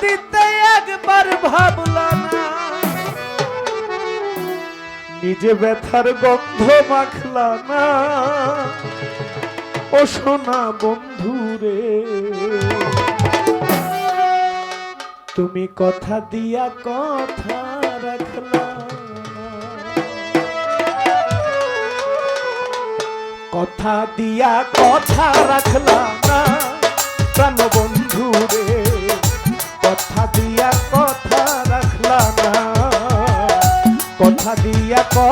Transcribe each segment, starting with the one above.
দিতে একবার না। নিজে ব্যথার গন্ধ মাখলা না। ও সোনা বন্ধু রে তুমি কথা দিয়া কথা রাখলা। কথা দিয়া কথা রাখলা না। প্রাণ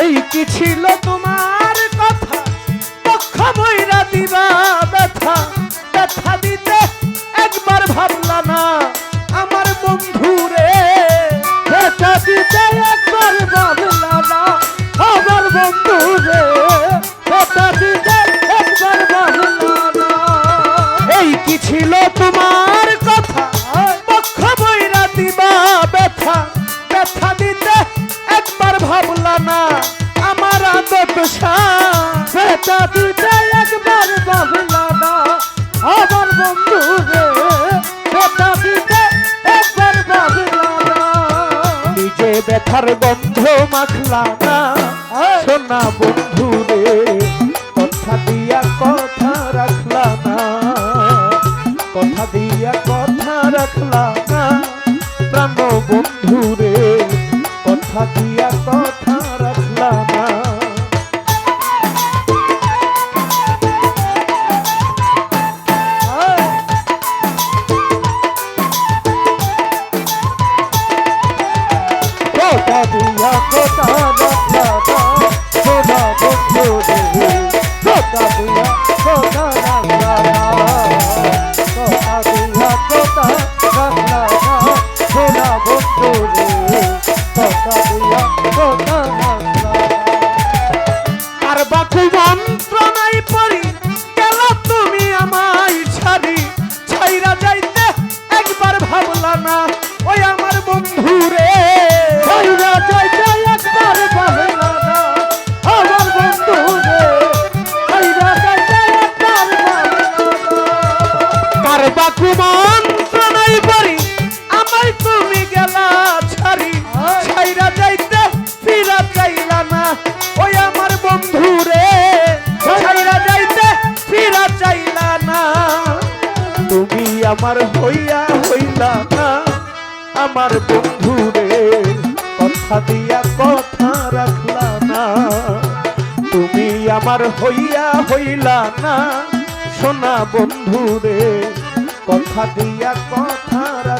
এই কি ছিল তোমার কথা? পক্ষ বইরা দিবা ব্যথা। ব্যথা দিতে একবার ভাবলা না। না আমার আদত ব্যথা দিতে একবার ভাবলা না। আমার বন্ধু রে ব্যথা দিতে একবার ভাবলা না। নিজে ব্যথার গন্ধ মাখলা না। সোনা বন্ধু রে কথা দিয়া কথা রাখলা না। কথা দিয়া কথা রাখলা না। প্রাণ বন্ধু রে। না। কথা দিয়া কথা আমার হইয়া হইলা না। আমার বন্ধু রে কথা দিয়া কথা রাখলা না। তুমি আমার হইয়া হইলা না। সোনা বন্ধু রে কথা দিয়া কথা রাখলা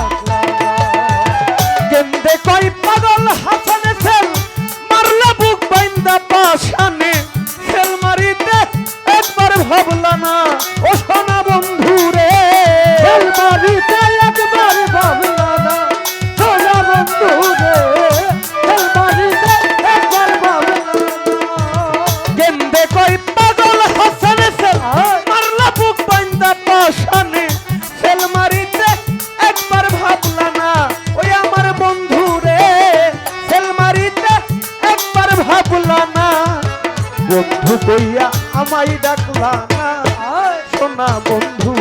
বন্ধু কইয়া আমায় ডাকলা না। সোনা বন্ধু